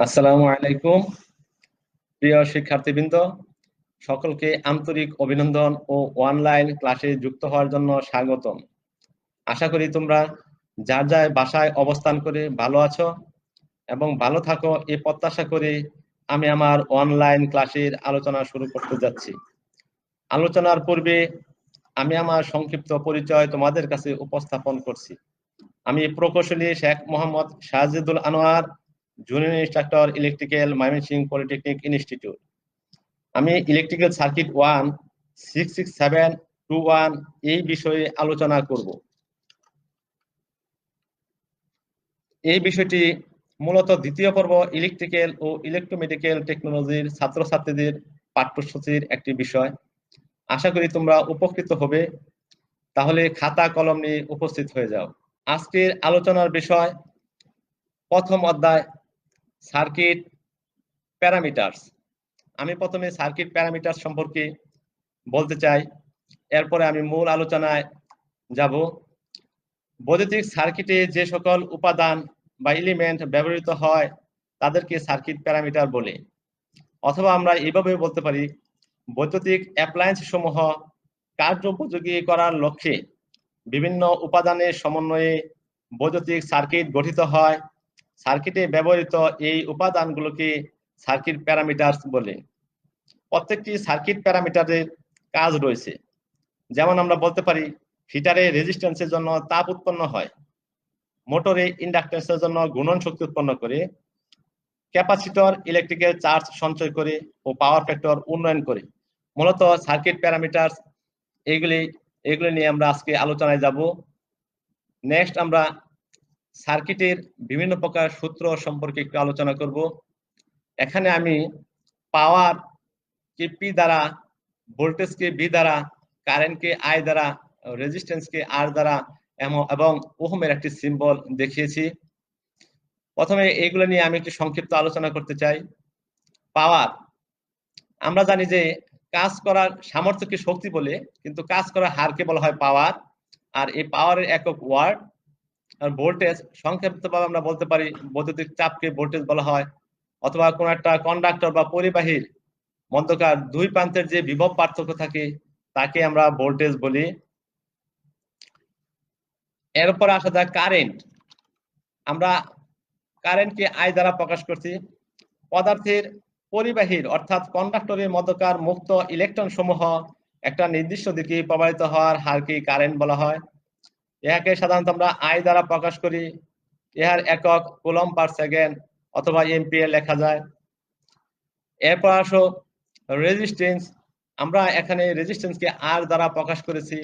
আসসালামু আলাইকুম। প্রিয় শিক্ষার্থীবৃন্দ, সকলকে আন্তরিক অভিনন্দন ও অনলাইন ক্লাসে যুক্ত হওয়ার জন্য স্বাগতম। আশা করি তোমরা যার যার বাসায় অবস্থান করে ভালো আছো এবং ভালো থাকো এ প্রত্যাশা করে আমি আমার অনলাইন ক্লাসের আলোচনা শুরু করতে যাচ্ছি। আলোচনার পূর্বে আমি আমার সংক্ষিপ্ত পরিচয় তোমাদের কাছে উপস্থাপন করছি। আমি প্রকৌশলী Sheikh Mohammad Shahjidul Anwar junior instructor, electrical Mymensingh polytechnic institute. আমি electrical circuit one, six six seven, two one এই বিষয়ে আলোচনা করব। এই বিষয়টি মূলত দ্বিতীয় পর্ব ইলেকট্রিক্যাল ও ইলেকট্রোমেডিক্যাল টেকনোলজির ছাত্রছাত্রীদের পাঠ্যসূচির একটি বিষয়। আশা করি তোমরা উপকৃত হবে। তাহলে খাতা কলম নিয়ে উপস্থিত হয়ে যাও। আজকের আলোচনার বিষয় প্রথম অধ্যায় সার্কিট প্যারামিটারস। আমি প্রথমে সার্কিট প্যারামিটার সম্পর্কে বলতে চাই, এরপরে আমি মূল আলোচনায় যাব। বৈদ্যুতিক সার্কিটে যে সকল উপাদান বা এলিমেন্ট ব্যবহৃত হয়, তাদেরকে সার্কিট প্যারামিটার বলে। অথবা আমরা এইভাবে বলতে পারি, বৈদ্যুতিক অ্যাপ্লায়েন্স সমূহ কার্যোপযোগী করার লক্ষ্যে বিভিন্ন উপাদানের সমন্বয়ে বৈদ্যুতিক সার্কিট গঠিত হয়। সার্কিটে ব্যবহৃত এই উপাদানগুলোকে সার্কিট প্যারামিটার বলে। প্রত্যেকটি সার্কিট প্যারামিটারের কাজ রয়েছে। যেমন আমরা বলতে পারি, হিটারে রেজিস্ট্যান্সের জন্য তাপ উৎপন্ন হয়, মোটরে ইন্ডাকটেন্সের জন্য গুণন শক্তি উৎপন্ন করে ক্যাপাসিটর ইলেকট্রিক্যাল চার্জ সঞ্চয় করে ও পাওয়ার ফ্যাক্টর উন্নয়ন করে। মূলত সার্কিট প্যারামিটার এইগুলি এগুলি নিয়ে আমরা আজকে আলোচনায় যাব। নেক্সট আমরা সার্কিটের বিভিন্ন প্রকার সূত্র সম্পর্কে একটু আলোচনা করব। এখানে আমি পাওয়ার কে পি দ্বারা ভোল্টেজকে বি দ্বারা কারেন্টকে আই দ্বারা রেজিস্ট্যান্সকে আর দ্বারা এবং ওহমের একটি সিম্বল দেখিয়েছি। প্রথমে এইগুলো নিয়ে আমি একটু সংক্ষিপ্ত আলোচনা করতে চাই। পাওয়ার, আমরা জানি যে কাজ করার সামর্থ্যকে শক্তি বলে, কিন্তু কাজ করার হারকে বলা হয় পাওয়ার। আর এই পাওয়ারের একক ওয়ার্ড ভোল্টেজ সংক্ষিপ্তভাবে আমরা বলতে পারি বৈদ্যুতিক চাপকে ভোল্টেজ বলা হয়, অথবা কোন একটা কন্ডাক্টর বা পরিবাহীর মধ্যকার দুই প্রান্তের যে বিভব পার্থক্য থাকে, তাকে আমরা ভোল্টেজ বলি। এরপর আসা যায় কারেন্ট আমরা কারেন্টকে আই দ্বারা প্রকাশ করছি। পদার্থের পরিবাহীর অর্থাৎ কন্ডাক্টরের মধ্যকার মুক্ত ইলেকট্রন সমূহ একটা নির্দিষ্ট দিকে প্রবাহিত হওয়ার হারকে কারেন্ট বলা হয়। ইহাকে সাধারণত আমরা আই দ্বারা প্রকাশ করি। ইহার একক কুলম পার সেকেন্ড অথবা এমপিএ লেখা যায়। এরপর আসো রেজিস্ট্যান্স আমরা এখানে রেজিস্ট্যান্সকে আর দ্বারা প্রকাশ করেছি।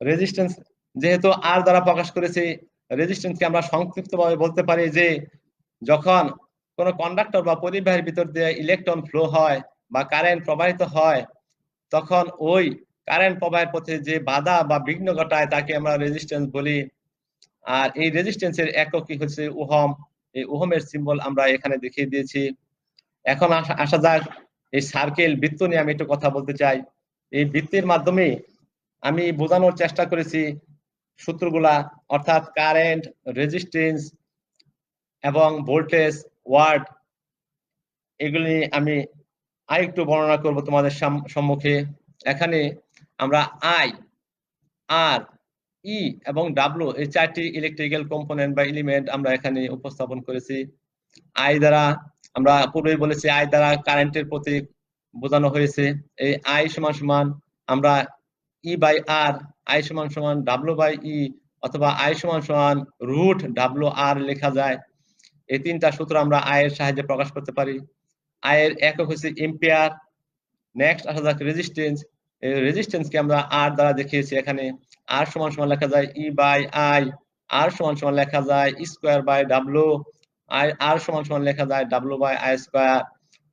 রেজিস্ট্যান্স যেহেতু আর দ্বারা প্রকাশ করেছি রেজিস্ট্যান্সকে আমরা সংক্ষিপ্তভাবে বলতে পারি যে, যখন কোনো কন্ডাক্টর বা পরিবাহের ভিতর দিয়ে ইলেকট্রন ফ্লো হয় বা কারেন্ট প্রবাহিত হয়, তখন ওই কারেন্ট প্রবাহের পথে যে বাধা বা বিঘ্ন ঘটায় তাকে আমরা রেজিস্ট্যান্স বলি। আর এই রেজিস্ট্যান্সের এককই হচ্ছে? ওহম এই ওহমের সিম্বল আমরা এখানে দেখিয়ে দিয়েছি। এখন আসা যাক এই সার্কেল বৃত্ত নিয়ে আমি একটু কথা বলতে চাই। এই বৃত্তের মাধ্যমে আমি বোঝানোর চেষ্টা করেছি সূত্রগুলা, অর্থাৎ কারেন্ট রেজিস্ট্যান্স এবং ভোল্টেজ ওয়ার্ড এগুলি আমি আরেকটু বর্ণনা করব তোমাদের সম্মুখে। এখানে আমরা আই আর ই এবং ডাব্লু এই চারটি ইলেকট্রিক্যাল কম্পোনেন্ট বা এলিমেন্ট আমরা এখানে উপস্থাপন করেছি। আই দ্বারা আমরা পূর্বেই বলেছি আই দ্বারা কারেন্টের প্রতীক বোঝানো হয়েছে। এই আই সমান সমান আমরা ই বাই আর আই সমান সমান ডাব্লু বাই ই অথবা আই সমান সমান রুট ডাব্লু আর লেখা যায়। এই তিনটা সূত্র আমরা আয়ের সাহায্যে প্রকাশ করতে পারি। আয়ের একক হচ্ছে এম্পিয়ার নেক্সট আসা যাক রেজিস্ট্যান্স এই রেজিস্ট্যান্সকে আমরা আর দ্বারা দেখিয়েছি এখানে আর সমান সমান লেখা যায় ই বাই আই আর সমান সমান লেখা যায় square by W I R সমান সমান লেখা যায় W by I square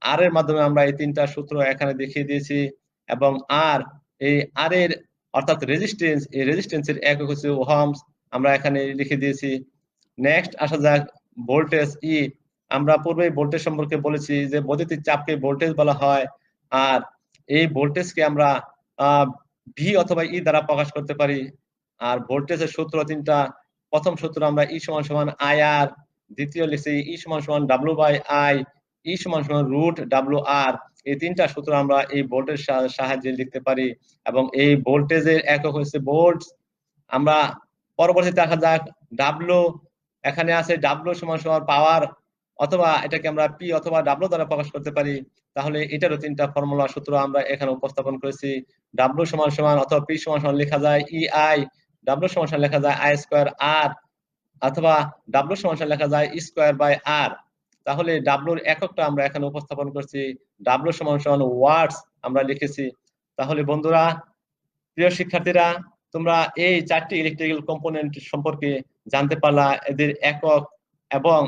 R এর মাধ্যমে আমরা এই তিনটা সূত্র এখানে দেখিয়ে দিয়েছি এবং আর এই আর এর অর্থাৎ রেজিস্ট্যান্স এই রেজিস্ট্যান্সের একক হচ্ছে ওহামস, আমরা এখানে লিখে দিয়েছি। নেক্সট আসা যাক ভোল্টেজ ই আমরা পূর্বে ভোল্টেজ সম্পর্কে বলেছি যে বৈদ্যুতিক চাপকে ভোল্টেজ বলা হয়, আর এই ভোল্টেজকে আমরা ভি অথবা ই দ্বারা প্রকাশ করতে পারি। আর ভোল্টেজের সূত্র তিনটা, প্রথম সূত্র আমরা ই সমান সমান আই আর দ্বিতীয় লিখছি ই সমান সমান ডাব্লু বাই আই ই সমান সমান রুট ডাব্লু আর এই তিনটা সূত্র আমরা এই ভোল্টের সাহায্যে লিখতে পারি এবং এই ভোল্টেজের একক হচ্ছে ভোল্ট আমরা পরবর্তীতে দেখা যাক ডাব্লু এখানে আছে ডাব্লু সমান সমান পাওয়ার অথবা এটাকে আমরা পি অথবা ডাব্লু দ্বারা প্রকাশ করতে পারি। তাহলে এটারও তিনটা ফর্মুলা সূত্র আমরা এখানে উপস্থাপন করেছি। ডাব্লু সমান সমান অথবা পি সমান সমান লেখা যায় ই আই ডাব্লু সমান সমান লেখা যায় আই স্কোয়ার আর অথবা ডাব্লু সমান সমান লেখা যায় স্কোয়ার বাই আর তাহলে ডাব্লুর এককটা আমরা এখানে উপস্থাপন করছি। ডাব্লু সমান সমান ওয়ার্ডস আমরা লিখেছি। তাহলে বন্ধুরা, প্রিয় শিক্ষার্থীরা, তোমরা এই চারটি ইলেকট্রিক্যাল কম্পোনেন্ট সম্পর্কে জানতে পারলা, এদের একক এবং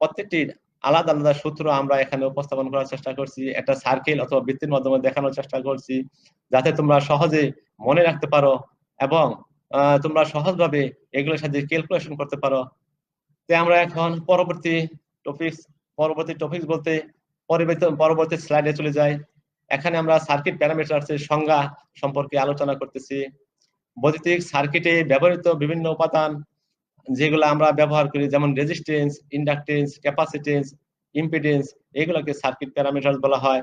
প্রত্যেকটির আলাদা আলাদা সূত্র আমরা এখানে উপস্থাপন করার চেষ্টা করছি, একটা সার্কেল অথবা বৃত্তির মাধ্যমে দেখানোর চেষ্টা করছি, যাতে তোমরা সহজে মনে রাখতে পারো এবং তোমরা সহজভাবে এগুলোর সাথে ক্যালকুলেশন করতে পারো। তো আমরা এখন পরবর্তী টপিকস পরবর্তী টপিকস বলতে পরবর্তী স্লাইডে চলে যাই। এখানে আমরা সার্কিট প্যারামিটারসের সংজ্ঞা সম্পর্কে আলোচনা করতেছি। বৈদ্যুতিক সার্কিটে ব্যবহৃত বিভিন্ন উপাদান যেগুলো আমরা ব্যবহার করি, যেমন রেজিস্টেন্স ইন্ডাকটেন্স ক্যাপাসিটেন্স ইম্পিডেন্স এগুলোকে সার্কিট প্যারামিটার বলা হয়।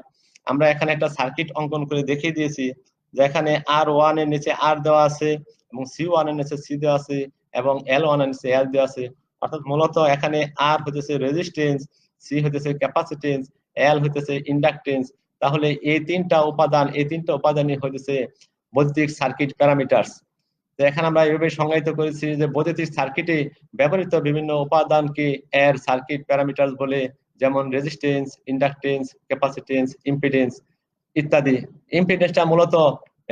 আমরা এখানে একটা সার্কিট অঙ্কন করে দেখিয়ে দিয়েছি যেখানে আর ওয়ানের নিচে আর দেওয়া আছে এবং সি ওয়ানের নিচে সি দেওয়া আছে এবং এল ওয়ানের নিচে এল দেওয়া আছে। অর্থাৎ মূলত এখানে আর হইতেছে রেজিস্টেন্স সি হইতেছে ক্যাপাসিটেন্স এল হইতেছে ইন্ডাকটেন্স তাহলে এই তিনটা উপাদান, এই তিনটা উপাদানই হইতেছে বৈদ্যুতিক সার্কিট প্যারামিটার্স তো এখানে আমরা এইভাবে সংজ্ঞায়িত করেছি যে বৈদ্যুতিক সার্কিটে ব্যবহৃত বিভিন্ন উপাদানকে এর সার্কিট প্যারামিটার বলে, যেমন রেজিস্টেন্স ইন্ডাকটেন্স ক্যাপাসিটেন্স ইম্পিডেন্স ইত্যাদি। ইম্পিডেন্সটা মূলত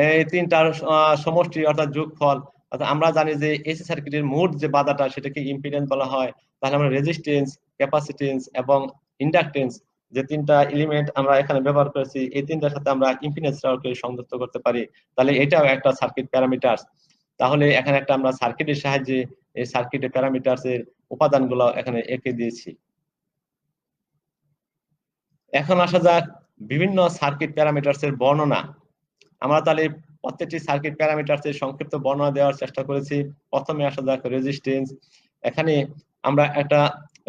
এই তিনটার সমষ্টি অর্থাৎ যোগফল। অর্থাৎ আমরা জানি যে এসি সার্কিটের মোট যে বাধাটা, সেটাকে ইম্পিডেন্স বলা হয়। তাহলে আমরা রেজিস্টেন্স ক্যাপাসিটেন্স এবং ইন্ডাকটেন্স যে তিনটা এলিমেন্ট আমরা এখানে ব্যবহার করেছি, এই তিনটার সাথে আমরা ইম্পিডেন্সটাকে সংযুক্ত করতে পারি। তাহলে এটাও একটা সার্কিট প্যারামিটার তাহলে এখানে একটা আমরা সার্কিটের সাহায্যে এই সার্কিটের প্যারামিটারস এর উপাদানগুলো এখানে এঁকে দিয়েছি। এখন আসা যাক বিভিন্ন সার্কিট প্যারামিটারস এর বর্ণনা। আমরা তাহলে প্রত্যেকটি সার্কিট প্যারামিটারস এর সংক্ষিপ্ত বর্ণনা দেওয়ার চেষ্টা করেছি। প্রথমে আসা যাক রেজিস্ট্যান্স এখানে আমরা একটা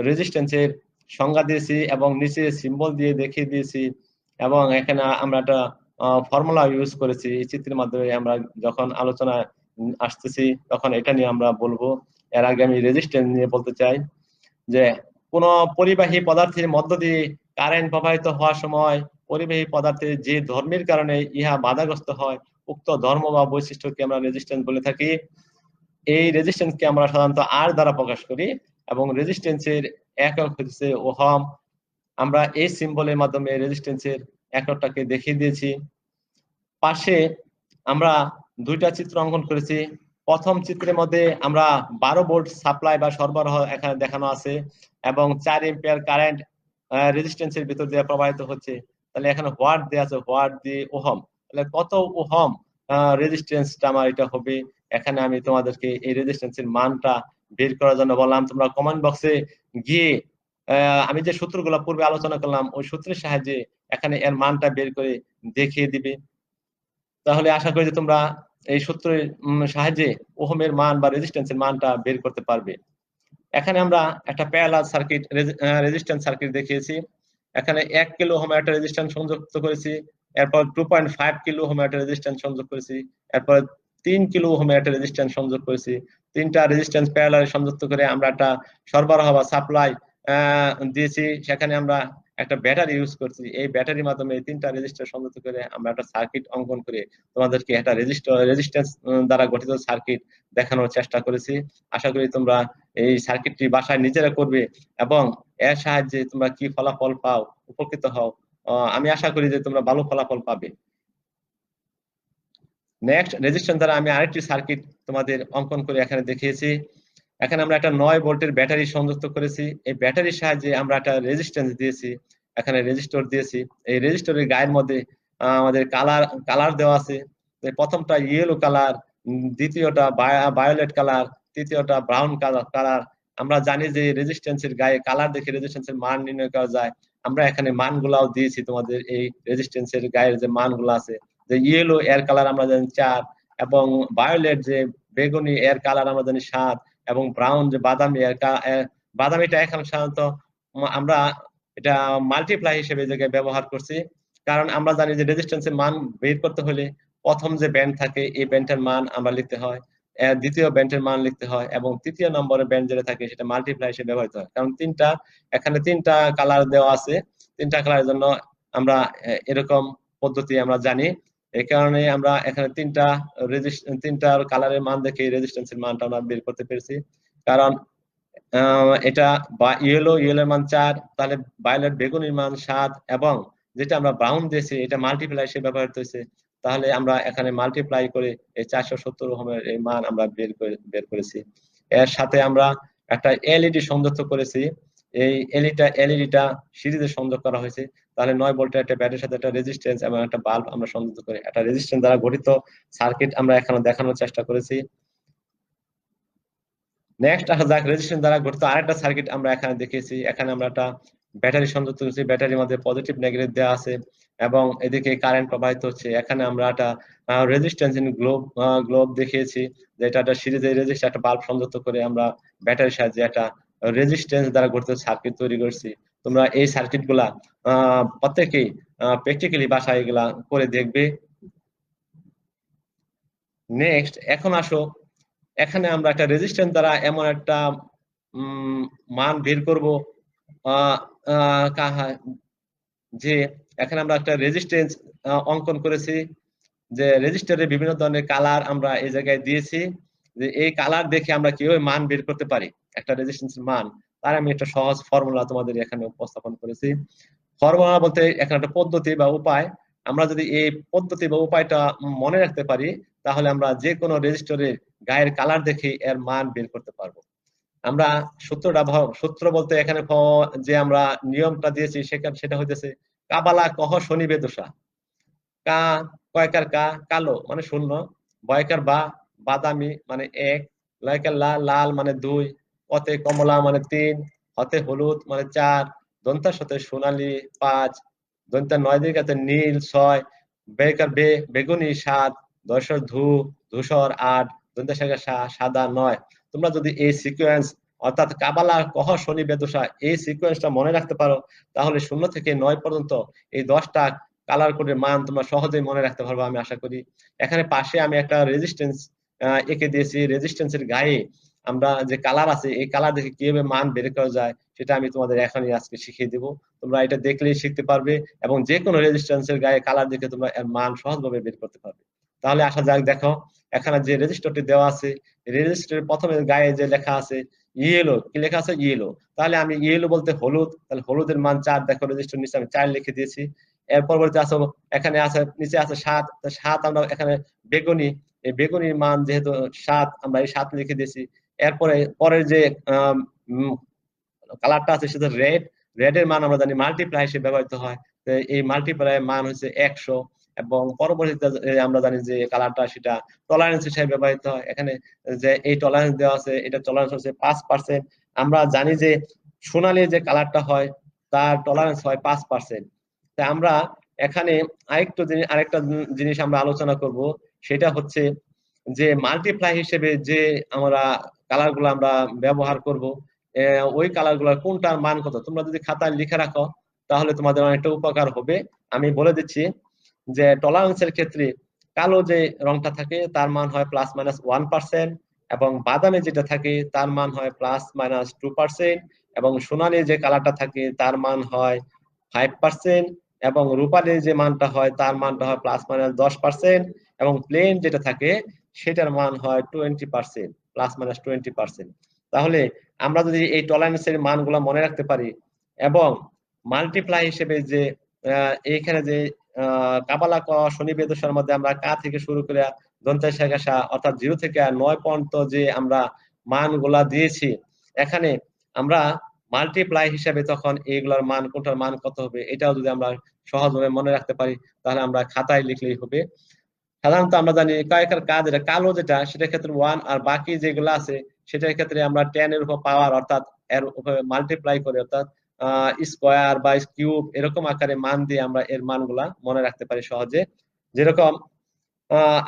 রেজিস্ট্যান্সের সংজ্ঞা দিয়েছি এবং নিচে সিম্বল দিয়ে দেখিয়ে দিয়েছি এবং এখানে আমরা একটা ফর্মুলা ইউজ করেছি। এই চিত্রের মাধ্যমে আমরা যখন আলোচনা আসতেছি। তখন এটা নিয়ে আমরা বলব, এর আগে আমি রেজিস্ট্যান্স নিয়ে বলতে চাই যে, কোন পরিবাহী পদার্থের মধ্য দিয়ে কারেন্ট প্রবাহিত হওয়ার সময় পরিবাহী পদার্থের যে ধর্মের কারণে ইহা বাধাগ্রস্ত হয়, উক্ত ধর্ম বা বৈশিষ্ট্যকে আমরা রেজিস্ট্যান্স বলে থাকি। এই রেজিস্ট্যান্সকে আমরা সাধারণত আর দ্বারা প্রকাশ করি এবং রেজিস্ট্যান্সের একক হচ্ছে ওহম। আমরা এই সিম্বলের মাধ্যমে রেজিস্ট্যান্সের এককটাকে দেখিয়ে দিয়েছি। পাশে আমরা দুইটা চিত্র অঙ্কন করেছি। প্রথম চিত্রের মধ্যে আমরা বারো ভোল্ট সাপ্লাই বা সরবরাহ এখানে দেখানো আছে এবং চার এম্পিয়ার কারেন্ট রেজিস্ট্যান্সের ভিতর দিয়ে প্রবাহিত হচ্ছে। তাহলে এখানে হোয়াট দেওয়া আছে হোয়াট দিয়ে ওহম। তাহলে কত ওহম রেজিস্ট্যান্সটা আমার এটা হবে? এখানে আমি তোমাদেরকে এই রেজিস্ট্যান্সের মানটা বের করার জন্য বললাম। তোমরা কমেন্ট বক্সে গিয়ে আমি যে সূত্রগুলো পূর্বে আলোচনা করলাম, ওই সূত্রের সাহায্যে এখানে এর মানটা বের করে দেখিয়ে দিবে। তাহলে আশা করি যে তোমরা এই সূত্রের সাহায্যে ওহমের মান বা রেজিস্ট্যান্সের মানটা বের করতে পারবে। এখানে আমরা একটা প্যারালাল সার্কিট রেজিস্ট্যান্স সার্কিট দেখিয়েছি। এখানে এক কিলো ওহমের একটা রেজিস্ট্যান্স সংযুক্ত করেছি, এরপর টু পয়েন্ট ফাইভ কিলো ওহমের একটা রেজিস্ট্যান্স সংযোগ করেছি, এরপর তিন কিলো ওহমের একটা রেজিস্ট্যান্স সংযোগ করেছি। তিনটা রেজিস্ট্যান্স প্যারালাল সংযুক্ত করে আমরা একটা সরবরাহ বা সাপ্লাই দিয়েছি। সেখানে আমরা একটা ব্যাটারি ইউজ করছি। এই ব্যাটারির মাধ্যমে তিনটা রেজিস্টার সংযুক্ত করে আমরা একটা সার্কিট অঙ্কন করে তোমাদেরকে একটা রেজিস্টার রেজিস্ট্যান্স দ্বারা গঠিত সার্কিট দেখানোর চেষ্টা করেছি। আশা করি তোমরা এই সার্কিটটি বাসায় নিজেরা করবে এবং এর সাহায্যে তোমরা কি ফলাফল পাও, উপকৃত হও আমি আশা করি যে তোমরা ভালো ফলাফল পাবে। নেক্সট রেজিস্ট্যান্স দ্বারা আমি আরেকটি সার্কিট তোমাদের অঙ্কন করে এখানে দেখিয়েছি। এখানে আমরা একটা নয় ভোল্টের ব্যাটারি সংযুক্ত করেছি। এই ব্যাটারির সাহায্যে আমরা একটা রেজিস্ট্যান্স দিয়েছি। এখানে রেজিস্টর দিয়েছি। এই রেজিস্টরের গায়ের মধ্যে আমাদের কালার কালার দেওয়া আছে। প্রথমটা ইয়েলো কালার দ্বিতীয়টা বায়োলেট কালার তৃতীয়টা ব্রাউন কালার কালার আমরা জানি যে রেজিস্ট্যান্সের গায়ে কালার দেখে রেজিস্ট্যান্সের মান নির্ণয় করা যায়। আমরা এখানে মানগুলাও দিয়েছি তোমাদের এই রেজিস্ট্যান্সের গায়ের যে মানগুলো আছে। যে ইয়েলো এয়ার কালার আমরা জানি চার এবং বায়োলেট যে বেগুনি এয়ার কালার আমরা জানি সাত। এবং ব্রাউন যে বাদামি এর বাদামিটা এখন সাধারণত আমরা এটা মাল্টিপ্লাই হিসেবে জায়গায় ব্যবহার করছি। কারণ আমরা জানি যে রেজিস্ট্যান্সের মান বের করতে হলে প্রথম যে ব্যান্ড থাকে, এই ব্যান্ডের মান আমরা লিখতে হয়। দ্বিতীয় ব্যান্ডের মান লিখতে হয় এবং তৃতীয় নম্বরের ব্যান্ড যেটা থাকে, সেটা মাল্টিপ্লাই হিসেবে ব্যবহৃত হয়। কারণ তিনটা, এখানে তিনটা কালার দেওয়া আছে। তিনটা কালারের জন্য আমরা এরকম পদ্ধতি আমরা জানি। এই কারণে আমরা এখানে তিনটা তিনটা কালারের মান দেখে রেজিস্ট্যান্সের মানটা আমরা বের করতে পেরেছি। কারণ এটা ইয়েলো ইয়েলোর মান চার, তাহলে বেগুনির মান সাত এবং যেটা আমরা ব্রাউন দিয়েছি, এটা মাল্টিপ্লাই হিসেবে ব্যবহৃত হয়েছে, তাহলে আমরা এখানে মাল্টিপ্লাই করে এই চারশো সত্তর ওহমের এই মান আমরা বের করে বের করেছি। এর সাথে আমরা একটা এলইডি সংযুক্ত করেছি। এই এলইডিটা এলইডিটা সিরিজে সংযোগ করা হয়েছে। তাহলে নয় ভোল্টের একটা ব্যাটারির সাথে একটা রেজিস্ট্যান্স এবং একটা বাল্ব আমরা সংযুক্ত করি। একটা রেজিস্ট্যান্স দ্বারা গঠিত সার্কিট আমরা এখানে দেখানোর চেষ্টা করেছি। নেক্সট আসা যাক রেজিস্ট্যান্স দ্বারা গঠিত আরেকটা সার্কিট আমরা এখানে দেখিয়েছি। এখানে আমরা একটা ব্যাটারি সংযুক্ত করেছি। ব্যাটারির মধ্যে পজিটিভ নেগেটিভ দেওয়া আছে এবং এদিকে কারেন্ট প্রবাহিত হচ্ছে। এখানে আমরা একটা রেজিস্ট্যান্স ইন গ্লোব গ্লোব দেখিয়েছি যেটা একটা সিরিজে রেজিস্টার একটা বাল্ব সংযুক্ত করে আমরা ব্যাটারির সাহায্যে একটা রেজিস্ট্যান্স দ্বারা গঠিত সার্কিট তৈরি করছি। তোমরা এই সার্কিটগুলা প্রত্যেকেই প্র্যাকটিক্যালি বাসায় এগুলা করে দেখবে। নেক্সট এখন আসো। এখানে আমরা একটা রেজিস্ট্যান্স দ্বারা এমন একটা মান বের করব। যে এখানে আমরা একটা রেজিস্ট্যান্স অঙ্কন করেছি। যে রেজিস্টারে বিভিন্ন ধরনের কালার আমরা এই জায়গায় দিয়েছি। যে এই কালার দেখে আমরা কীভাবে মান বের করতে পারি? একটা রেজিস্ট্যান্সের মান। তার আমি একটা সহজ ফর্মুলা তোমাদের এখানে উপস্থাপন করেছি। ফর্মুলা বলতে এখানে একটা পদ্ধতি বা উপায়। আমরা যদি এই পদ্ধতি বা উপায়টা মনে রাখতে পারি, তাহলে আমরা যে কোনো রেজিস্টরের গায়ের কালার দেখে এর মান বের করতে পারব। আমরা সূত্রটা সূত্র বলতে এখানে যে আমরা নিয়মটা দিয়েছি সেখানে সেটা হইতেছে কাবালা কহ শনিবে দোষা কা, কয়কার কা, কালো মানে শূন্য। বয়কার বা, বাদামি মানে এক। লয়কার লাল মানে দুই। পথে কমলা মানে তিন হতে হলুদ মানে চার দন্তার সাথে সোনালী পাঁচ দন্তার নয় দিকে নীল ছয়, বেকার বে, বেগুনি সাত, দশর ধু, ধূসর আট দন্তার সাথে সাদা নয়। তোমরা যদি এই সিকোয়েন্স অর্থাৎ কাবালা কহ শনি বেদশা এই সিকোয়েন্সটা মনে রাখতে পারো, তাহলে শূন্য থেকে নয় পর্যন্ত এই দশটা কালার কোডের মান তোমরা সহজেই মনে রাখতে পারবে, আমি আশা করি। এখানে পাশে আমি একটা রেজিস্ট্যান্স এঁকে দিয়েছি। রেজিস্ট্যান্সের গায়ে আমরা যে কালার আছে, এই কালার দেখে কীভাবে মান বের করা যায়, সেটা আমি তোমাদের এখনই আজকে শিখিয়ে দেবো। তোমরা এটা দেখলেই শিখতে পারবে এবং যে কোনো রেজিস্ট্যান্সের গায়ে কালার দেখে তোমরা এর মান সহজভাবে বের করতে পারবে। তাহলে আসা যাক দেখো, এখানে যে রেজিস্টারটি দেওয়া আছে রেজিস্টারের প্রথমে গায়ে যে লেখা আছে ইয়েলো কি লেখা আছে? ইয়েলো তাহলে আমি ইয়েলো বলতে হলুদ। তাহলে হলুদের মান চার, দেখো রেজিস্টার নিচে আমি চার লিখে দিয়েছি। এর পরবর্তী আছে এখানে আছে, নিচে আছে সাত। সাত আমরা এখানে বেগুনি। এই বেগুনির মান যেহেতু সাত, আমরা এই সাত লিখে দিয়েছি। এরপরে পরের যে কালারটা আছে সেটা রেড রেড এর মান আমরা জানি মাল্টিপ্লাই হিসেবে ব্যবহৃত হয়। এই মাল্টিপ্লাই মান হচ্ছে একশো। এবং পরবর্তীতে আমরা জানি যে কালারটা সেটা টলারেন্স হিসেবে ব্যবহৃত হয়। এখানে যে এই টলারেন্স দেওয়া আছে, এটা টলারেন্স হচ্ছে পাঁচ পার্সেন্ট আমরা জানি যে সোনালী যে কালারটা হয়, তার টলারেন্স হয় পাঁচ পার্সেন্ট তা আমরা এখানে আরেকটা জিনিস আরেকটা জিনিস আমরা আলোচনা করব। সেটা হচ্ছে যে মাল্টিপ্লাই হিসেবে যে আমরা কালারগুলো আমরা ব্যবহার করব। ওই কালারগুলার কোনটার মান কত? তোমরা যদি খাতায় লিখে রাখো, তাহলে তোমাদের অনেকটা উপকার হবে। আমি বলে দিচ্ছি যে টলারেন্সের ক্ষেত্রে কালো যে রংটা থাকে, তার মান হয় প্লাস মাইনাস ওয়ান পার্সেন্ট এবং বাদামে যেটা থাকে, তার মান হয় প্লাস মাইনাস টু পার্সেন্ট এবং সোনালি যে কালারটা থাকে, তার মান হয় ফাইভ পার্সেন্ট এবং রূপালির যে মানটা হয়, তার মানটা হয় প্লাস মাইনাস দশ পার্সেন্ট এবং প্লেন যেটা থাকে, সেটার মান হয় twenty percent plus minus twenty percent তাহলে আমরা যদি এই টলারেন্সের মানগুলো মনে রাখতে পারি এবং মাল্টিপ্লাই হিসেবে যে এইখানে যে কাবালা ক, শনি বেদশার মধ্যে আমরা কা থেকে শুরু করে দন্তাই শেখাশা অর্থাৎ জিরো থেকে নয় পর্যন্ত যে আমরা মানগুলা দিয়েছি, এখানে আমরা মাল্টিপ্লাই হিসাবে তখন এইগুলোর মান, কোনটার মান কত হবে এটাও যদি আমরা সহজভাবে মনে রাখতে পারি, তাহলে আমরা খাতায় লিখলেই হবে। সাধারণত আমরা জানি কয়েকের কাজ এটা কালো যেটা, সেটার ক্ষেত্রে ওয়ান আর বাকি যেগুলো আছে, সেটার ক্ষেত্রে আমরা টেন এর উপর পাওয়ার অর্থাৎ এর উপরে মাল্টিপ্লাই করে অর্থাৎ স্কোয়ার বা কিউব এরকম আকারে মান দিয়ে আমরা এর মানগুলা মনে রাখতে পারি সহজে। যেরকম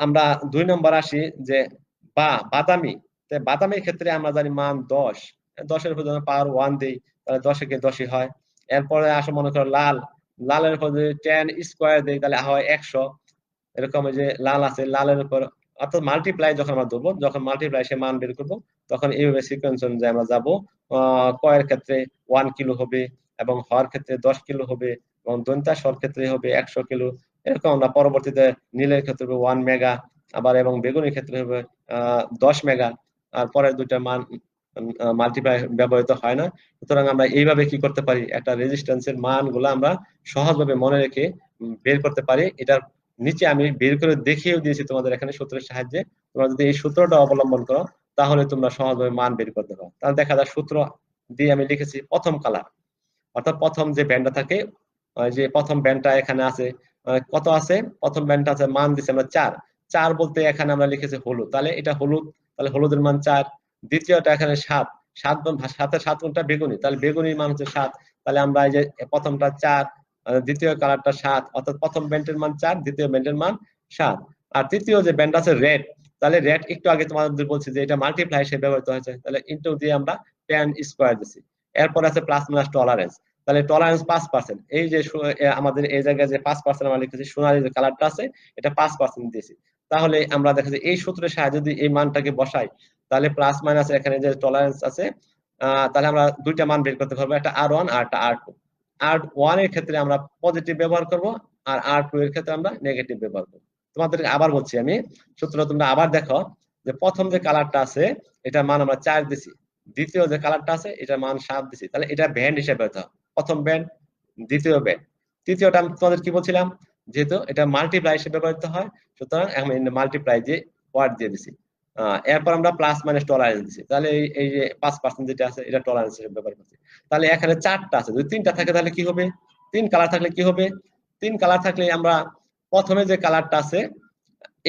আমরা দুই নম্বর আসি যে বা, বাদামি। বাদামির ক্ষেত্রে আমরা জানি মান দশ। দশের উপর পাওয়ার ওয়ান দিই, তাহলে দশে কে দশই হয়। এরপরে আসো মনে করো লাল। লালের উপর যদি টেন স্কোয়ার দিই, তাহলে হয় একশো। এরকম যে লাল আছে, লালের উপর অর্থাৎ মাল্টিপ্লাই যখন আমরা ধরবো, যখন মাল্টিপ্লাই সে মান বের করব, তখন এইভাবে সিকোয়েন্স অনুযায়ী আমরা যাব কয়ের ক্ষেত্রে ওয়ান কিলো হবে এবং হওয়ার ক্ষেত্রে দশ কিলো হবে এবং দন্তা স্বর ক্ষেত্রে হবে একশো কিলো। এরকম আমরা পরবর্তীতে নীলের ক্ষেত্রে হবে ওয়ান মেগা আবার এবং বেগুনের ক্ষেত্রে হবে দশ মেগা আর পরের দুইটা মান মাল্টিপ্লাই ব্যবহৃত হয় না। সুতরাং আমরা এইভাবে কি করতে পারি? একটা রেজিস্ট্যান্সের মানগুলো আমরা সহজভাবে মনে রেখে বের করতে পারি। এটার নিচে আমি বের করে দেখিয়েও দিয়েছি তোমাদের এখানে সূত্রের সাহায্যে। তোমরা যদি এই সূত্রটা অবলম্বন করো, তাহলে তোমরা সহজভাবে মান বের করতে পারো তাহলে দেখা যায় সূত্র দিয়ে আমি লিখেছি প্রথম কালার অর্থাৎ প্রথম যে ব্যান্ডটা থাকে যে প্রথম ব্যান্ডটা এখানে আছে কত আছে? প্রথম ব্যান্ডটা আছে, মান দিছে আমরা চার। চার বলতে এখানে আমরা লিখেছি হলুদ। তাহলে এটা হলুদ, তাহলে হলুদের মান চার। দ্বিতীয়টা এখানে সাত। সাত সাতের সাত গুণটা বেগুনি। তাহলে বেগুনির মান হচ্ছে সাত। তাহলে আমরা এই যে প্রথমটা চার দ্বিতীয় কালারটা সাত, অর্থাৎ প্রথম ব্যান্ডের মান চার, দ্বিতীয় ব্যান্ডের মান সাত। আর তৃতীয় যে ব্যান্ড আছে রেড তাহলে রেড একটু আগে তোমাদের বলছি যে এটা মাল্টিপ্লাই হিসেবে ব্যবহৃত হয়েছে, তাহলে ইন্টু দিয়ে আমরা টেন স্কোয়ার দিছি। এরপর আছে প্লাস মাইনাস টলারেন্স তাহলে টলারেন্স পাঁচ পার্সেন্ট এই যে আমাদের এই জায়গায় যে পাঁচ পার্সেন্ট আমরা লিখেছি, সোনালি যে কালারটা আছে, এটা পাঁচ পার্সেন্ট দিয়েছি। তাহলে আমরা দেখা যায় এই সূত্রের সাহায্যে যদি এই মানটাকে বসাই, তাহলে প্লাস মাইনাস এখানে যে টলারেন্স আছে তাহলে আমরা দুইটা মান বের করতে পারব, একটা আর ওয়ান আর একটা আর টু আর ওয়ানের ক্ষেত্রে আমরা পজিটিভ ব্যবহার করব, আর আর টু এর ক্ষেত্রে আমরা নেগেটিভ ব্যবহার করব। তোমাদেরকে আবার বলছি আমি সূত্র তোমরা আবার দেখো, যে প্রথম যে কালারটা আছে, এটার মান আমরা চার দিছি। দ্বিতীয় যে কালারটা আছে, এটার মান সাত দিছি। তাহলে এটা ব্যান্ড হিসেবে হতে প্রথম ব্যান্ড দ্বিতীয় ব্যান্ড তৃতীয়টা আমি তোমাদের কি বলছিলাম? যেহেতু এটা মাল্টিপ্লাই হিসেবে ব্যবহৃত হয়, সুতরাং আমি মাল্টিপ্লাই দিয়ে ওয়ার্ড দিয়ে দিছি। এরপর আমরা প্লাস মাইনাস টলারেন্স দিছি। তাহলে এই যে পাঁচ পার্সেন্ট যেটা আছে, এটা টলারেন্স হিসেবে ব্যবহার করছি। তাহলে এখানে চারটা আছে। যদি তিনটা থাকে তাহলে কি হবে? তিন কালার থাকলে কি হবে? তিন কালার থাকলে আমরা প্রথমে যে কালারটা আছে,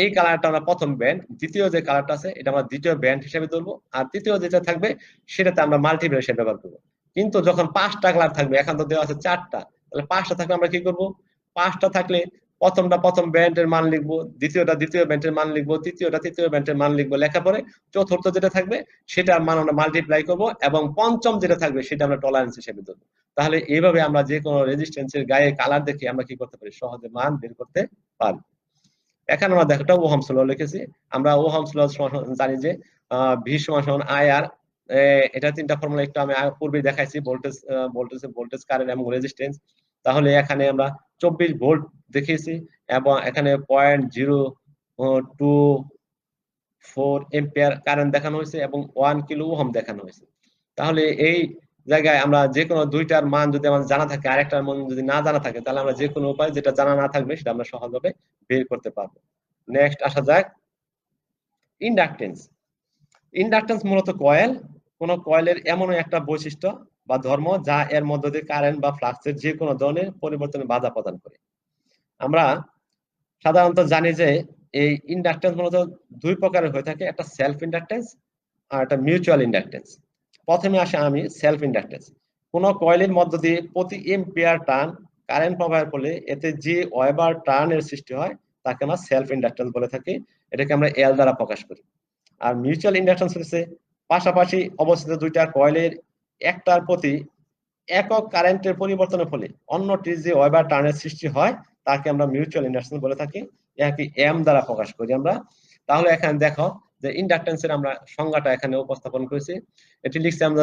এই কালারটা আমরা প্রথম ব্যান্ড দ্বিতীয় যে কালারটা আছে, এটা আমরা দ্বিতীয় ব্যান্ড হিসেবে ধরবো। আর তৃতীয় যেটা থাকবে, সেটাতে আমরা মাল্টিপ্লাই হিসেবে ব্যবহার করব। কিন্তু যখন পাঁচটা কালার থাকবে, এখন তো দেওয়া আছে চারটা, তাহলে পাঁচটা থাকলে আমরা কি করব? পাঁচটা থাকলে প্রথমটা প্রথম ব্যান্ডের মান লিখব, দ্বিতীয়টা দ্বিতীয় ব্যান্ডের মান লিখব, তৃতীয়টা তৃতীয় ব্যান্ডের মান লিখব লেখা পরে চতুর্থ যেটা থাকবে সেটা মান আমরা মাল্টিপ্লাই করব এবং পঞ্চম যেটা থাকবে সেটা আমরা টলারেন্স হিসেবে ধরবো। তাহলে এইভাবে আমরা যে কোনো রেজিস্ট্যান্সের গায়ে কালার দেখে আমরা কি করতে পারি? সহজে মান বের করতে পারি। এখানে আমরা দেখো ওহম স্লো লিখেছি। আমরা ওহম স্লো জানি যে ভি সমান আই আর এটা তিনটা ফর্মুলা একটু আমি পূর্বে দেখাইছি ভোল্টেজ ভোল্টেজ ভোল্টেজ কারেন্ট এবং রেজিস্ট্যান্স তাহলে এখানে আমরা চব্বিশ ভোল্ট দেখিয়েছি এবং এখানে point zero two four ampere current দেখানো হয়েছে এবং ওয়ান কিলো ওহম দেখানো হয়েছে। তাহলে এই জায়গায় আমরা যে কোনো দুইটার মান যদি আমাদের জানা থাকে, আরেকটার মান যদি না জানা থাকে, তাহলে আমরা যে কোনো উপায় যেটা জানা না থাকবে সেটা আমরা সহজভাবে বের করতে পারব। নেক্সট আসা যাক। ইন্ডাকটেন্স ইন্ডাকটেন্স মূলত কয়েল কোন কয়েলের এমন একটা বৈশিষ্ট্য বা ধর্ম যা এর মধ্য দিয়ে কারেন্ট বা ফ্লাক্সের যে কোনো ধরনের পরিবর্তনে বাধা প্রদান করে। আমরা সাধারণত জানি যে এই ইন্ডাকটেন্স মূলত দুই প্রকারের হয়ে থাকে, একটা সেলফ ইন্ডাকটেন্স আর একটা মিউচুয়াল ইন্ডাকটেন্স প্রথমে আসে আমি সেলফ ইন্ডাকটেন্স কোন কয়েলের মধ্য দিয়ে প্রতি এম্পিয়ার টার্ন কারেন্ট প্রবাহের ফলে এতে যে ওয়েবার টার্নের সৃষ্টি হয়, তাকে আমরা সেলফ ইন্ডাকটেন্স বলে থাকি। এটাকে আমরা এল দ্বারা প্রকাশ করি। আর মিউচুয়াল ইন্ডাকটেন্স হচ্ছে পাশাপাশি অবস্থিত দুইটা কয়েলের একটার প্রতি একক কারেন্টের পরিবর্তনের ফলে অন্যটির যে ওয়েবার টার্নের সৃষ্টি হয়, তাকে আমরা মিউচুয়াল ইন্ডাকশন বলে থাকি। একে এম দ্বারা প্রকাশ করি আমরা। তাহলে এখানে দেখো যে ইন্ডাকটেন্সের আমরা সংজ্ঞাটা এখানে উপস্থাপন করেছি। এটি লিখছি আমরা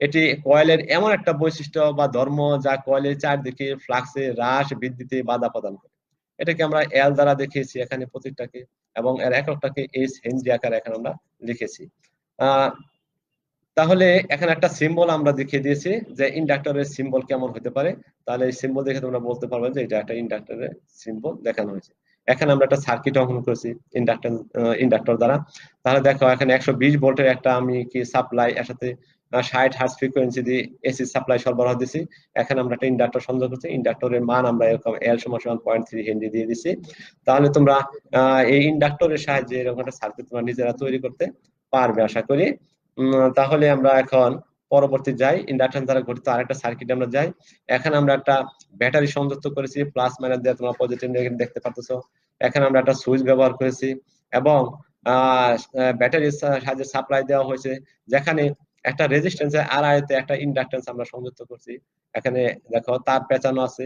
এটি কয়েলের এমন একটা বৈশিষ্ট্য বা ধর্ম যা কয়েলের চারদিকে ফ্লাক্সে হ্রাস, বৃদ্ধিতে বাধা প্রদান করে। এটাকে আমরা এল দ্বারা দেখিয়েছি এখানে প্রত্যেকটাকে এবং এর এককটাকে এইচ হেনরি আকারে এখানে আমরা লিখেছি। তাহলে এখানে একটা সিম্বল আমরা দেখিয়ে দিয়েছি যে ইন্ডাক্টরের সিম্বল কেমন হতে পারে। তাহলে এই সিম্বল দেখে তোমরা বলতে পারবে যে এটা একটা ইন্ডাক্টরের সিম্বল দেখানো হয়েছে। এখানে আমরা একটা সার্কিট অঙ্কন করেছি ইন্ডাক্টর ইন্ডাক্টর দ্বারা। তাহলে দেখো এখানে একশো বিশ ভোল্টের একটা আমি কি সাপ্লাই এর সাথে ষাট হার্স ফ্রিকোয়েন্সি দিয়ে এসি সাপ্লাই সরবরাহ দিছি। এখানে আমরা একটা ইন্ডাক্টর সংযোগ করছি। ইন্ডাক্টরের মান আমরা এরকম এল সমান সমান পয়েন্ট থ্রি হেনরি দিয়ে দিছি। তাহলে তোমরা এই ইন্ডাক্টরের সাহায্যে এরকম একটা সার্কিট তোমরা নিজেরা তৈরি করতে পারবে, আশা করি। তাহলে আমরা এখন পরবর্তী যাই। ইন্ডাকশন দ্বারা গঠিত আরেকটা সার্কিট আমরা যাই। এখানে আমরা একটা ব্যাটারি সংযুক্ত করেছি প্লাস মাইনাস দিয়ে তোমরা পজিটিভ নেগেটিভ দেখতে পাচ্ছো এখানে আমরা একটা সুইচ ব্যবহার করেছি এবং ব্যাটারির সাহায্যে সাপ্লাই দেওয়া হয়েছে। যেখানে একটা রেজিস্ট্যান্স আর আয়তে একটা ইন্ডাকটেন্স আমরা সংযুক্ত করছি। এখানে দেখো তার পেঁচানো আছে।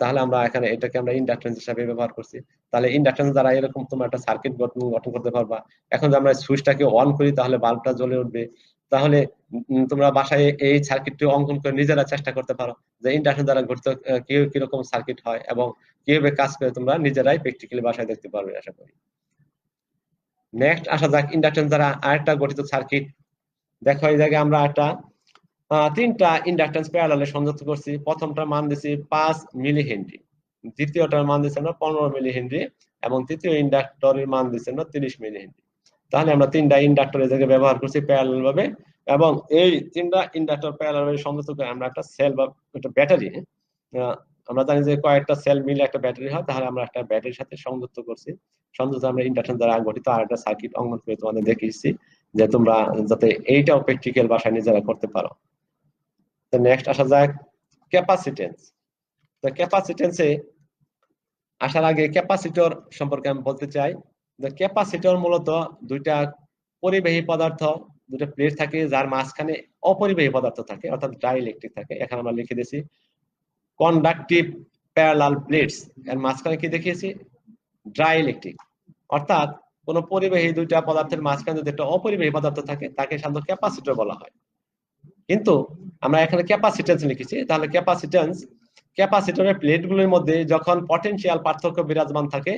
তাহলে আমরা এখানে এটাকে আমরা ইন্ডাকটেন্স হিসাবে ব্যবহার করছি। তাহলে ইন্ডাকটেন্স দ্বারা এরকম তোমরা একটা সার্কিট গঠন গঠন করতে পারবা। এখন যদি আমরা সুইচটাকে অন করি, তাহলে বাল্বটা জ্বলে উঠবে। তাহলে তোমরা বাসায় এই সার্কিটটি অঙ্কন করে নিজেরা চেষ্টা করতে পারো যে ইন্ডাকশন দ্বারা ঘটিত কি কীরকম সার্কিট হয় এবং কীভাবে কাজ করে তোমরা নিজেরাই প্র্যাকটিক্যালি বাসায় দেখতে পারবে, আশা করি। নেক্সট আসা যাক ইন্ডাকশন দ্বারা আরেকটা গঠিত সার্কিট দেখো, এই জায়গায় আমরা একটা তিনটা ইন্ডাকটেন্স প্যারালালে সংযুক্ত করছি। প্রথমটার মান দিছি পাঁচ মিলি হেনরি দ্বিতীয়টার মান দিচ্ছি আমরা পনেরো মিলি হেনরি এবং তৃতীয় ইন্ডাক্টরের মান দিচ্ছি আমরা তিরিশ মিলি হেনরি তাহলে আমরা তিনটা ইন্ডাক্টর জায়গায় ব্যবহার করছি প্যারালাল ভাবে এবং এই তিনটা ইন্ডাক্টর প্যারালাল ভাবে সংযুক্ত করে আমরা একটা সেল বা একটা ব্যাটারি আমরা জানি যে কয়েকটা সেল মিলে একটা ব্যাটারি হয়, তাহলে আমরা একটা ব্যাটারির সাথে সংযুক্ত করছি। সংযুক্ত আমরা ইন্ডাকশন দ্বারা গঠিত আর একটা সার্কিট অঙ্কন করে তোমাদের দেখিয়েছি যে তোমরা যাতে এইটাও প্র্যাকটিক্যাল বাসায় নিজেরা করতে পারো। তো নেক্সট আসা যাক ক্যাপাসিটেন্স তো ক্যাপাসিটেন্সে আসার আগে ক্যাপাসিটর সম্পর্কে আমি বলতে চাই ক্যাপাসিটর মূলত দুইটা পরিবাহী পদার্থ প্লেট থাকে যার মাঝখানে অপরিবাহী পদার্থ থাকে, অর্থাৎ ডাই ইলেকট্রিক থাকে। এখানে আমরা লিখে দিয়েছি কন্ডাক্টিভ প্যারালাল প্লেটস এর মাঝখানে কি দেখিয়েছি? ড্রাই ইলেকট্রিক অর্থাৎ কোন পরিবাহী দুইটা পদার্থের মাঝখানে যদি একটা অপরিবাহী পদার্থ থাকে, তাকে সাধারণত ক্যাপাসিটর বলা হয়। কিন্তু আমরা এখানে ক্যাপাসিটেন্স লিখেছি। তাহলে ক্যাপাসিটেন্স ক্যাপাসিটরের প্লেটগুলোর মধ্যে যখন পটেনশিয়াল পার্থক্য বিরাজমান থাকে,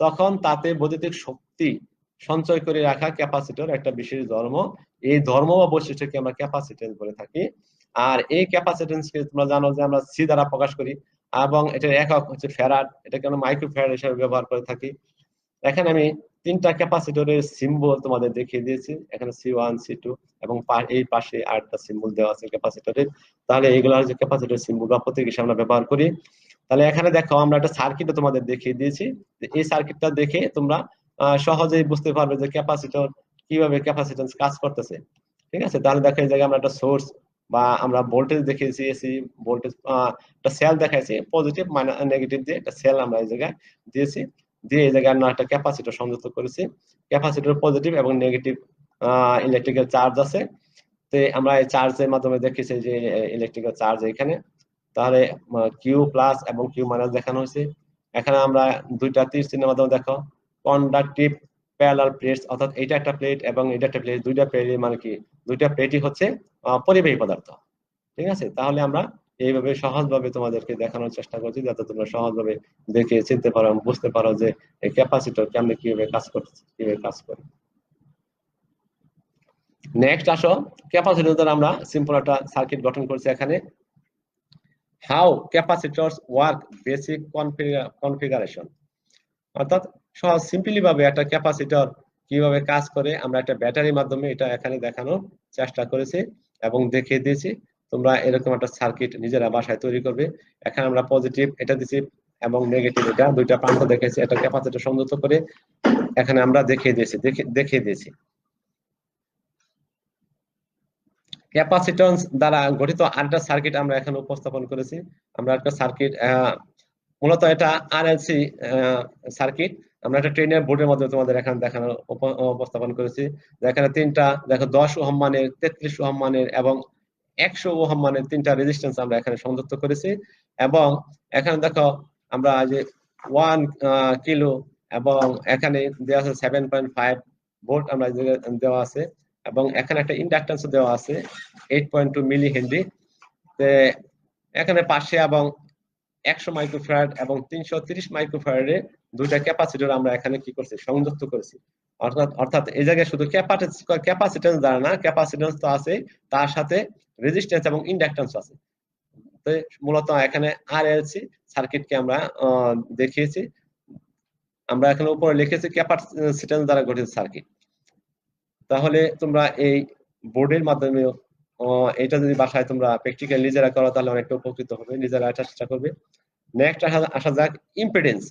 তখন তাতে বৈদ্যুতিক শক্তি সঞ্চয় করে রাখা ক্যাপাসিটর একটা বিশেষ ধর্ম। এই ধর্ম বা বৈশিষ্ট্যকে আমরা ক্যাপাসিটেন্স বলে থাকি। আর এই ক্যাপাসিটেন্সকে তোমরা জানো যে আমরা সি দ্বারা প্রকাশ করি এবং এটার একক হচ্ছে ফেরাড এটাকে আমরা মাইক্রো ফেরাড হিসেবে ব্যবহার করে থাকি। এখানে আমি তিনটা ক্যাপাসিটরের সিম্বল তোমাদের দেখিয়ে দিয়েছি। এখানে সি ওয়ান সি টু এবং এই পাশে আরেকটা সিম্বল দেওয়া আছে ক্যাপাসিটরের। তাহলে এইগুলো হচ্ছে ক্যাপাসিটর সিম্বল বা প্রতীক হিসেবে আমরা ব্যবহার করি। তাহলে এখানে দেখো আমরা একটা সার্কিটও তোমাদের দেখিয়ে দিয়েছি। এই সার্কিটটা দেখে তোমরা সহজেই বুঝতে পারবে যে ক্যাপাসিটর কীভাবে ক্যাপাসিটেন্স কাজ করতেছে। ঠিক আছে? তাহলে দেখো এই জায়গায় আমরা একটা সোর্স বা আমরা ভোল্টেজ দেখিয়েছি এসি ভোল্টেজ একটা সেল দেখাইছি। পজিটিভ মাইনাস নেগেটিভ দিয়ে একটা সেল আমরা এই জায়গায় দিয়েছি। দিয়ে এই জায়গায় আমরা একটা ক্যাপাসিটর সংযুক্ত করেছি ক্যাপাসিটর পজিটিভ এবং নেগেটিভ ইলেকট্রিক্যাল চার্জ আছে। তো আমরা এই চার্জের মাধ্যমে দেখেছি যে ইলেকট্রিক্যাল চার্জ এখানে। তাহলে কিউ প্লাস এবং কিউ মাইনাস দেখানো হয়েছে। এখানে আমরা দুইটা তীর চিহ্নের মাধ্যমে দেখো। কন্ডাক্টিভ প্যারালাল প্লেটস অর্থাৎ এটা একটা প্লেট এবং এটা একটা প্লেট দুইটা প্লেট মানে কি? দুইটা প্লেটই হচ্ছে পরিবাহী পদার্থ। ঠিক আছে? তাহলে আমরা এইভাবে সহজভাবে তোমাদেরকে দেখানোর চেষ্টা করছি, যাতে তোমরা সহজভাবে দেখে চিনতে পারো বুঝতে পারো যে এই ক্যাপাসিটর কেমনে কীভাবে কাজ করছে কীভাবে কাজ করে। নেক্সট আসো ক্যাপাসিটর দ্বারা আমরা সিম্পল একটা সার্কিট গঠন করছি এখানে। How capacitors work basic configuration অর্থাৎ সহজ সিম্পলি ভাবে একটা ক্যাপাসিটর কীভাবে কাজ করে, আমরা একটা ব্যাটারির মাধ্যমে এটা এখানে দেখানোর চেষ্টা করেছি এবং দেখিয়ে দিয়েছি। তোমরা এরকম একটা সার্কিট নিজেরা বাসায় তৈরি করবে। এখানে আমরা পজিটিভ এটা দিছি এবং নেগেটিভ এটা দুইটা প্রান্ত দেখেছি এটা ক্যাপাসিটর সংযুক্ত করে এখানে আমরা দেখিয়ে দিয়েছি দেখিয়ে দিয়েছি। ক্যাপাসিটন্স দ্বারা গঠিত আরেকটা সার্কিট আমরা এখানে উপস্থাপন করেছি। আমরা একটা সার্কিট মূলত এটা আরএলসি সার্কিট আমরা একটা ট্রেনের বোর্ডের মধ্যে তোমাদের এখানে দেখানোর উপস্থাপন করেছি। এখানে তিনটা, দেখো দশ ওহম মানের, তেত্রিশ ওহম মানের এবং একশো ওহম মানের তিনটা রেজিস্ট্যান্স আমরা এখানে সংযুক্ত করেছি এবং এখানে দেখো আমরা যে ওয়ান কিলো এবং এখানে দেওয়া আছে সেভেন পয়েন্ট ফাইভ ভোল্ট আমরা দেওয়া আছে এবং এখানে একটা ইন্ডাকটেন্স দেওয়া আছে এইট পয়েন্ট টু মিলি হেনরি। এখানে পাশে এবং একশো মাইক্রোফ্যারাড এবং তিনশো তিরিশ মাইক্রোফ্যারাডে দুইটা ক্যাপাসিটর আমরা এখানে কি করছি? সংযুক্ত করেছি। অর্থাৎ অর্থাৎ এই জায়গায় শুধু ক্যাপাসিটেন্স দ্বারা না ক্যাপাসিটেন্স তো আছে তার সাথে রেজিস্ট্যান্স এবং ইন্ডাকটেন্স আছে। মূলত এখানে আর এলসি সার্কিটকে আমরা দেখিয়েছি। আমরা এখানে উপরে লিখেছি ক্যাপাসিটেন্স দ্বারা গঠিত সার্কিট তাহলে তোমরা এই বোর্ডের মাধ্যমে এটা যদি বাসায় তোমরা প্র্যাকটিক্যাল নিজেরা করো, তাহলে অনেকটা উপকৃত হবে, নিজেরা চেষ্টা করবে। নেক্সট আসা যাক ইম্পিডেন্স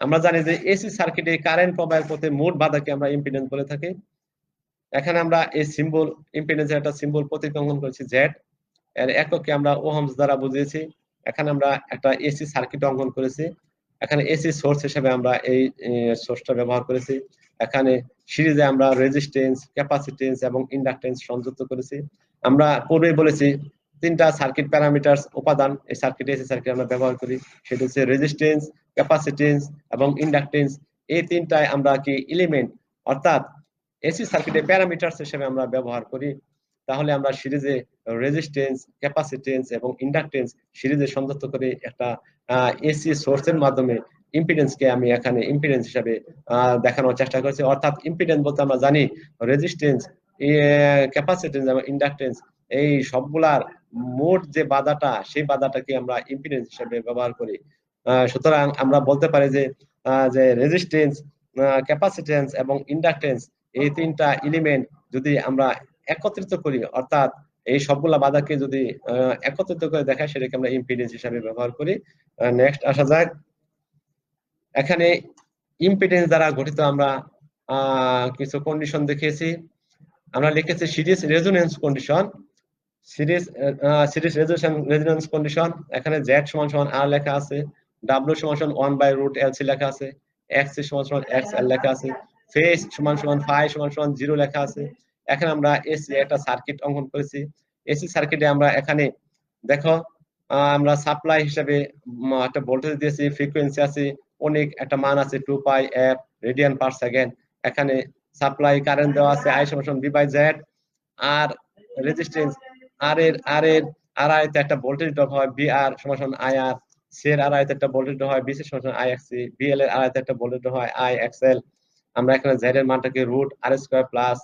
আমরা জানি যে এসি সার্কিটে কারেন্ট প্রবাহের পথে মোট বাধাকে আমরা ইম্পিডেন্স বলে থাকি। এখানে আমরা এই সিম্বল ইম্পিডেন্সের একটা সিম্বল প্রতীক অঙ্কন করেছি জেড এর এককে আমরা ওহমস দ্বারা বুঝিয়েছি। এখানে আমরা একটা এসি সার্কিট অঙ্কন করেছি। এখানে এসি সোর্স হিসেবে আমরা এই সোর্সটা ব্যবহার করেছি। এখানে সিরিজে আমরা রেজিস্ট্যান্স ক্যাপাসিটেন্স এবং ইন্ডাকটেন্স সংযুক্ত করেছি। আমরা পূর্বে বলেছি তিনটা সার্কিট প্যারামিটার উপাদান, এই সার্কিট এসি সার্কিট আমরা ব্যবহার করি। সেটা হচ্ছে রেজিস্ট্যান্স ক্যাপাসিটেন্স এবং ইন্ডাকটেন্স এই তিনটায় আমরা কি এলিমেন্ট অর্থাৎ এসি সার্কিটের প্যারামিটার হিসেবে আমরা ব্যবহার করি। তাহলে আমরা সিরিজে রেজিস্ট্যান্স ক্যাপাসিটেন্স এবং ইন্ডাকটেন্স সিরিজে সংযুক্ত করে একটা এসি সোর্সের মাধ্যমে ইম্পিডেন্সকে আমি এখানে ইম্পিডেন্স হিসাবে দেখানোর চেষ্টা করছি। অর্থাৎ ইম্পিডেন্স বলতে আমরা জানি রেজিস্টেন্স ক্যাপাসিটেন্স এবং ইন্ডাকটেন্স এই সবগুলার মোট যে বাধাটা, সেই বাধাটাকে আমরা ইম্পিডেন্স হিসেবে ব্যবহার করি। সুতরাং আমরা বলতে পারি যে যে রেজিস্ট্যান্স ক্যাপাসিটেন্স এবং ইন্ডাকটেন্স এই তিনটা এলিমেন্ট যদি আমরা একত্রিত করি, অর্থাৎ এই সবগুলা বাধাকে যদি একত্রিত করে দেখায়, সেটাকে আমরা ইম্পিডেন্স হিসাবে ব্যবহার করি। নেক্সট আসা যাক। এখানে ইম্পিডেন্স দ্বারা গঠিত আমরা কিছু কন্ডিশন দেখিয়েছি। আমরা লিখেছি series resonance condition series series resonance resonance condition এখানে জেড সমান সমান আর লেখা আছে। ডাব্লিউ সমান সমান one by root L C লেখা আছে। এক্স সমান সমান এক্স এল লেখা আছে। ফেস সমান সমান ফাই সমান সমান জিরো লেখা আছে। এখানে আমরা এসি একটা সার্কিট অঙ্কন করেছি। এসি সার্কিটে আমরা এখানে, দেখো আমরা সাপ্লাই হিসেবে একটা ভোল্টেজ দিয়েছি ফ্রিকোয়েন্সি আছে, অনেক, একটা মান আছে two pi F radian per second এখানে সাপ্লাই কারেন্ট দেওয়া আছে আই সমান V by Z R resistance R এর আর এর আর আইতে একটা ভোল্টেজ ড্রপ হয় বি আর সমান আই আর সি এর আর আইতে একটা ভোল্টেজ ড্রপ হয় বি সি সমান I X C V L এর আর আইতে একটা ভোল্টেজ ড্রপ হয় আই এক্স এল আমরা এখানে জেড এর মানটাকে root R square plus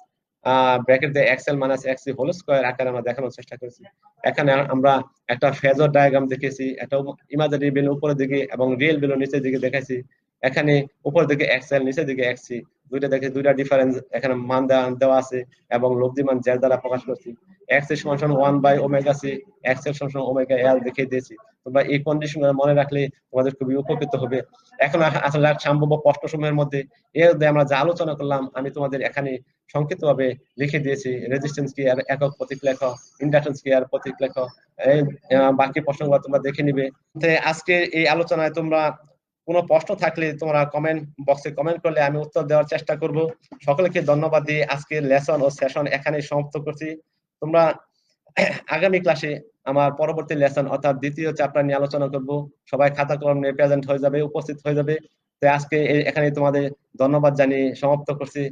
bracket দিয়ে X L minus X whole square আকারে আমরা দেখানোর চেষ্টা করেছি। এখানে আমরা একটা ফেজর ডায়াগ্রাম দেখেছি একটা ইমাজিনারি বিল উপরের দিকে এবং রিয়েল বিল নিচের দিকে দেখাইছি। এখানে উপরের দিকে এক্সেল নিচের দিকে এক্সি দুইটা দেখে দুইটা ডিফারেন্স এখানে মান দেওয়া আছে এবং লব্ধি মান জেল দ্বারা প্রকাশ করছি। এক্সের সমান সমান ওয়ান বাই ওমেগা সি এক্সের সমান সমান ওমেগা এল দেখিয়ে দিয়েছি। তোমরা এই কন্ডিশন মনে রাখলে তোমাদের খুবই উপকৃত হবে। এখন আসলে সম্ভব প্রশ্ন সময়ের মধ্যে এর আমরা যা আলোচনা করলাম, আমি তোমাদের এখানে সংক্ষিপ্ত ভাবে লিখে দিয়েছি। রেজিস্ট্যান্স কি আর একক প্রতীক লেখ ইন্ডাকটেন্স কি আর প্রতীক লেখ বাকি প্রশ্নগুলো তোমরা দেখে নিবে। আজকে এই আলোচনায় তোমরা কোনো প্রশ্ন থাকলে তোমরা কমেন্ট বক্সে কমেন্ট করলে আমি উত্তর দেওয়ার চেষ্টা করব। সকলকে ধন্যবাদ দিয়ে আজকের লেসন ও সেশন এখানে সমাপ্ত করছি। তোমরা আগামী ক্লাসে আমার পরবর্তী লেসন অর্থাৎ দ্বিতীয় চ্যাপ্টার নিয়ে আলোচনা করব। সবাই খাতা কলম নিয়ে প্রেজেন্ট হয়ে যাবে, উপস্থিত হয়ে যাবে। তো আজকে এখানে তোমাদের ধন্যবাদ জানিয়ে সমাপ্ত করছি।